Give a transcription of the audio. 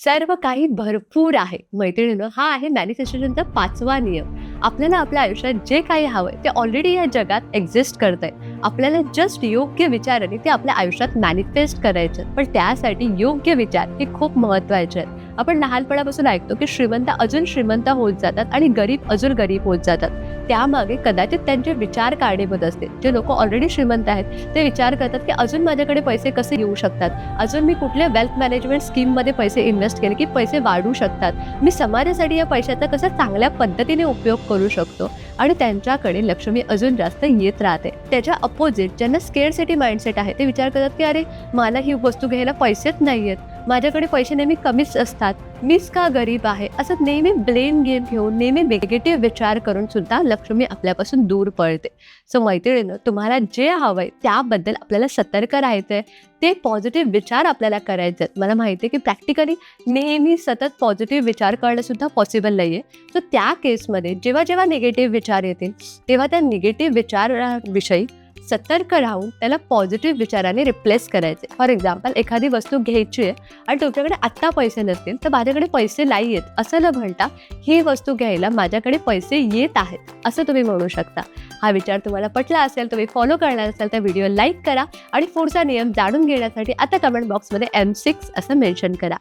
सर्व काही भरपूर आहे. मैत्रिणीनं हा आहे मॅनिफेस्टेशनचा पाचवा नियम. आपल्याला आपल्या आयुष्यात जे काही हवंय ते ऑलरेडी या जगात एक्झिस्ट करत आहे आपल्याला जस्ट योग्य विचाराने ते आपल्या आयुष्यात मॅनिफेस्ट करायचे पण त्यासाठी योग्य विचार हे खूप महत्त्वाचे आहेत. आपण लहानपणापासून ऐकतो की श्रीमंत अजून श्रीमंत होत जातात आणि गरीब अजून गरीब होत जातात. त्यामागे कदाचित त्यांचे विचार कारणीभूत असते. जे लोक ऑलरेडी श्रीमंत आहेत ते विचार करतात की अजून माझ्याकडे पैसे कसे येऊ शकतात? अजून मी कुठल्या वेल्थ मॅनेजमेंट स्कीममध्ये पैसे इन्व्हेस्ट केले की पैसे वाढू शकतात? मी समाजासाठी या पैशाचा कसा चांगल्या पद्धतीने उपयोग करू शकतो? आणि त्यांच्याकडे लक्ष्मी अजून जास्त येत राहते. त्याच्या अपोजिट ज्यांना स्केअर सिटी माइंडसेट आहे ते विचार करतात की अरे मला ही वस्तू घ्यायला पैसेच नाही आहेत माझ्याकडे पैसे नेहमी कमीच असतात. मीच का गरीब आहे? असं नेहमी ब्लेम गेम घेऊन नेहमी निगेटिव्ह विचार करून सुद्धा लक्ष्मी आपल्यापासून दूर पळते. सो मैत्रिणीनं तुम्हाला जे हवं आहे त्याबद्दल आपल्याला सतर्क राहायचं आहे ते पॉझिटिव्ह विचार आपल्याला करायचे आहेत मला माहिती आहे की प्रॅक्टिकली नेहमी सतत पॉझिटिव्ह विचार करणंसुद्धा पॉसिबल नाही आहे सो त्या केसमध्ये जेव्हा जेव्हा निगेटिव्ह विचार येतील तेव्हा त्या निगेटिव्ह विचाराविषयी सतर्क राहून त्याला पॉझिटिव्ह विचाराने रिप्लेस करायचे. फॉर एक्झाम्पल एखादी वस्तू घ्यायची आहे आणि तुमच्याकडे आत्ता पैसे नसतील तर माझ्याकडे पैसे नाही आहेत. असं न म्हणता ही वस्तू घ्यायला माझ्याकडे पैसे येत आहेत असं तुम्ही म्हणू शकता. हा विचार तुम्हाला पटला असेल तुम्ही फॉलो करणार असाल तर व्हिडिओ लाईक करा आणि पुढचा नियम जाणून घेण्यासाठी आता कमेंट बॉक्समध्ये एम सिक्स असं मेन्शन करा.